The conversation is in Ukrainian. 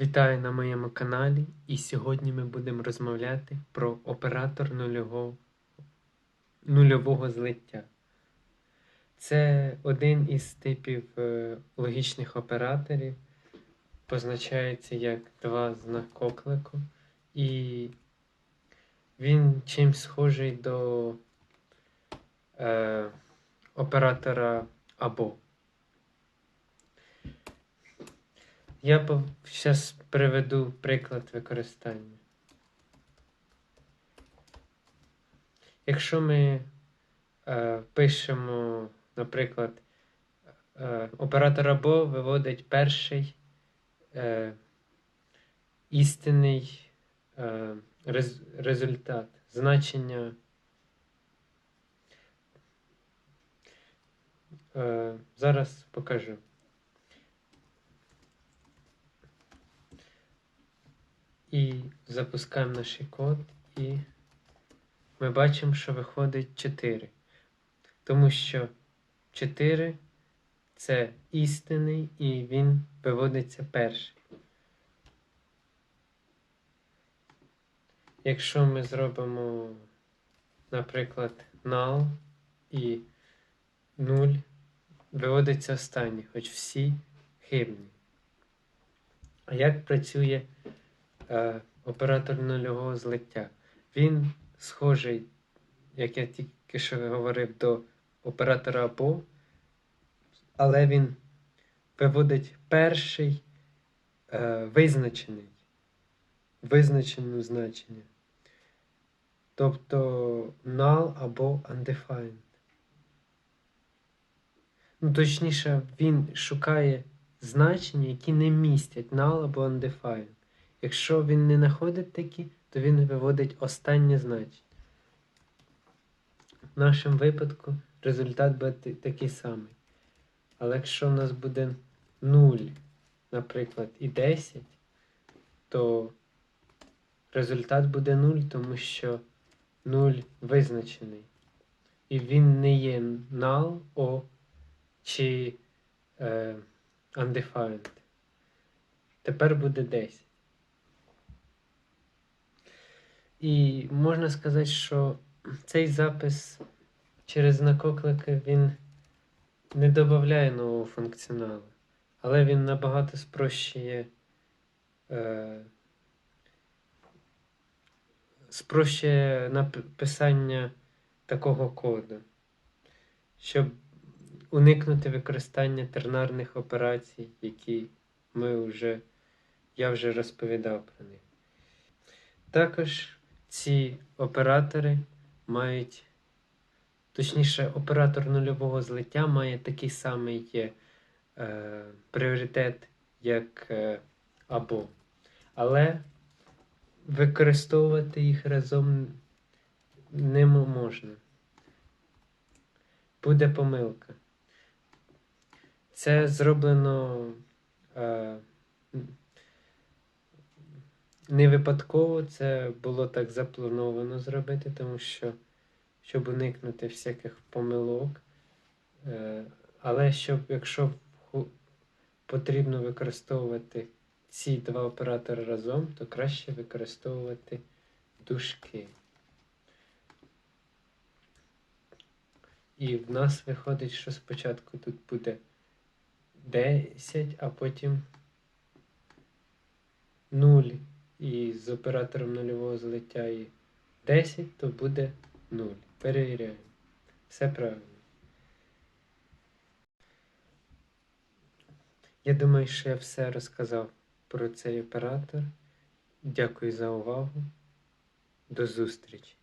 Вітаю на моєму каналі, і сьогодні ми будемо розмовляти про оператор нульового, нульового злиття. Це один із типів е, логічних операторів, позначається як два знак оклику, і він чим схожий до е, оператора або. Я зараз приведу приклад використання. Якщо ми е, пишемо, наприклад, е, оператор або виводить перший е, істинний е, рез, результат, значення. Е, зараз покажу. І запускаємо наш код, і ми бачимо, що виходить 4. Тому що 4 це істинний і він виводиться перший. Якщо ми зробимо, наприклад, null і 0, виводиться останній, хоч всі хибні. А як працює е, оператор нульового злиття. Він схожий, як я тільки що говорив, до оператора або, але він виводить перший е, визначений, визначене значення. Тобто null або undefined. Ну, точніше, він шукає значення, які не містять null або undefined. Якщо він не знаходить такі, то він виводить останнє значення. В нашому випадку результат буде такий самий. Але якщо в нас буде 0, наприклад, і 10, то результат буде 0, тому що 0 визначений. І він не є null о, чи е, undefined. Тепер буде 10. І можна сказати, що цей запис через знакоклики він не додає нового функціоналу, але він набагато спрощує, е, спрощує написання такого коду, щоб уникнути використання тернарних операцій, які ми вже, я вже розповідав про них. Також ці оператори мають, точніше, оператор нульового злиття має такий самий е, пріоритет, як е, або. Але використовувати їх разом не можна. Буде помилка. Це зроблено. Е, не випадково це було так заплановано зробити, тому що, щоб уникнути всяких помилок. Е, але щоб, якщо потрібно використовувати ці два оператори разом, то краще використовувати дужки. І в нас виходить, що спочатку тут буде 10, а потім 0 і з оператором нульового злиття і 10, то буде 0. Перевіряємо. Все правильно. Я думаю, що я все розказав про цей оператор. Дякую за увагу. До зустрічі!